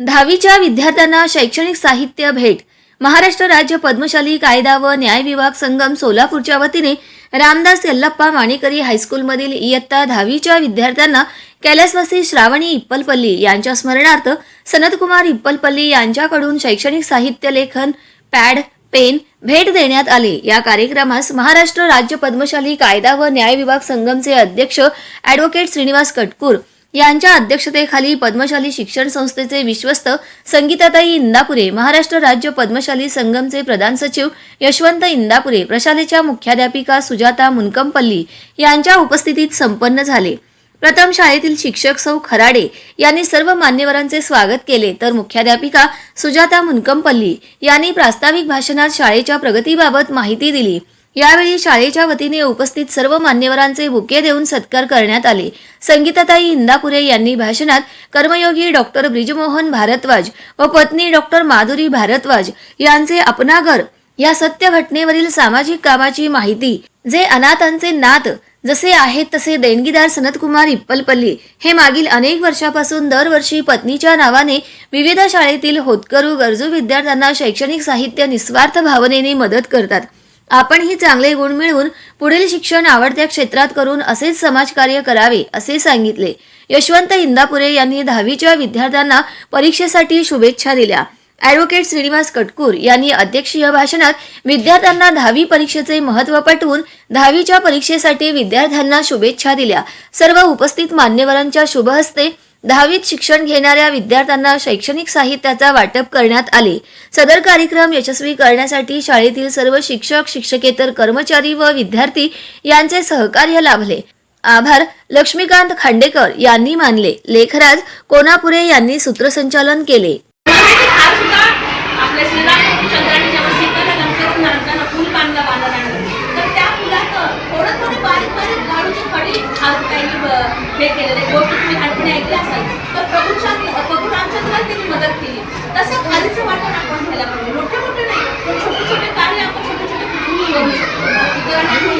दहावीच्या विद्यार्थ्यांना शैक्षणिक साहित्य भेट. महाराष्ट्र राज्य पद्मशाली कायदा व न्याय विभाग संगम सोलापूरच्या वतीने रामदास यल्लप्पा माणिकरी हायस्कूलमधील इयत्ता दहावीच्या विद्यार्थ्यांना कैलासवासी श्रावणी इप्पलपल्ली यांच्या स्मरणार्थ सनतकुमार इप्पलपल्ली यांच्याकडून शैक्षणिक साहित्य लेखन पॅड पेन भेट देण्यात आले. या कार्यक्रमास महाराष्ट्र राज्य पद्मशाली कायदा व न्याय विभाग संगमचे अध्यक्ष ॲडव्होकेट श्रीनिवास कटकूर यांच्या अध्यक्षतेखाली पद्मशाली शिक्षण संस्थेचे विश्वस्त संगीताताई इंदापुरे महाराष्ट्र राज्य पद्मशाली संगमचे प्रधान सचिव यशवंत इंदापुरे प्रशालेच्या मुख्याध्यापिका सुजाता मुनकंपल्ली यांच्या उपस्थितीत संपन्न झाले. प्रथम शाळेतील शिक्षक सौ खराडे यांनी सर्व मान्यवरांचे स्वागत केले. तर मुख्याध्यापिका सुजाता मुनकंपल्ली यांनी प्रास्ताविक भाषणात शाळेच्या प्रगतीबाबत माहिती दिली. यावेळी शाळेच्या वतीने उपस्थित सर्व मान्यवरांचे बुके देऊन सत्कार करण्यात आले. संगीताताई इंदापुरे यांनी भाषणात कर्मयोगी डॉक्टर ब्रिजमोहन भारद्वाज व पत्नी डॉक्टर माधुरी भारद्वाज यांचे अपनागर या सत्य घटनेवरील सामाजिक कामाची माहिती जे अनाथांचे नात जसे आहेत तसे देणगीदार सनतकुमार इप्पलपल्ली हे मागील अनेक वर्षापासून दरवर्षी पत्नीच्या नावाने विविध शाळेतील होतकरू गरजू विद्यार्थ्यांना शैक्षणिक साहित्य निस्वार्थ भावनेने मदत करतात. आपण ही चांगले गुण मिळवून पुढील शिक्षण आवडत्या क्षेत्रात करून असेच समाजकार्य करावे असे सांगितले. यशवंत इंदापुरे यांनी दहावीच्या विद्यार्थ्यांना परीक्षेसाठी शुभेच्छा दिल्या. ॲडव्होकेट श्रीनिवास कटकूर यांनी अध्यक्षीय भाषणात विद्यार्थ्यांना दहावी परीक्षेचे महत्त्व पटवून दहावीच्या परीक्षेसाठी विद्यार्थ्यांना शुभेच्छा दिल्या. सर्व उपस्थित मान्यवरांच्या शुभहस्ते दहावीत शिक्षण घेणाऱ्या विद्यार्थ्यांना शैक्षणिक साहित्याचा वाटप करण्यात आले. सदर कार्यक्रम यशस्वी करण्यासाठी शाळेतील सर्व शिक्षक शिक्षकेतर कर्मचारी व विद्यार्थी यांचे सहकार्य लाभले. आभार लक्ष्मीकांत खांडेकर यांनी मानले. लेखराज कोनापुरे यांनी सूत्रसंचालन केले. हे केलेले गोष्टी तुम्ही आणखी ऐकले असाल. तर प्रभूच्या प्रभू रामचंद्राला त्यांनी मदत केली. तसं खालीचं वाटण आपण घ्यायला पाहिजे. मोठे मोठे नाही पण छोटे छोटे कार्य आपण छोटे छोटे कुठूनही करू शकतो. इतरांना करू शकतो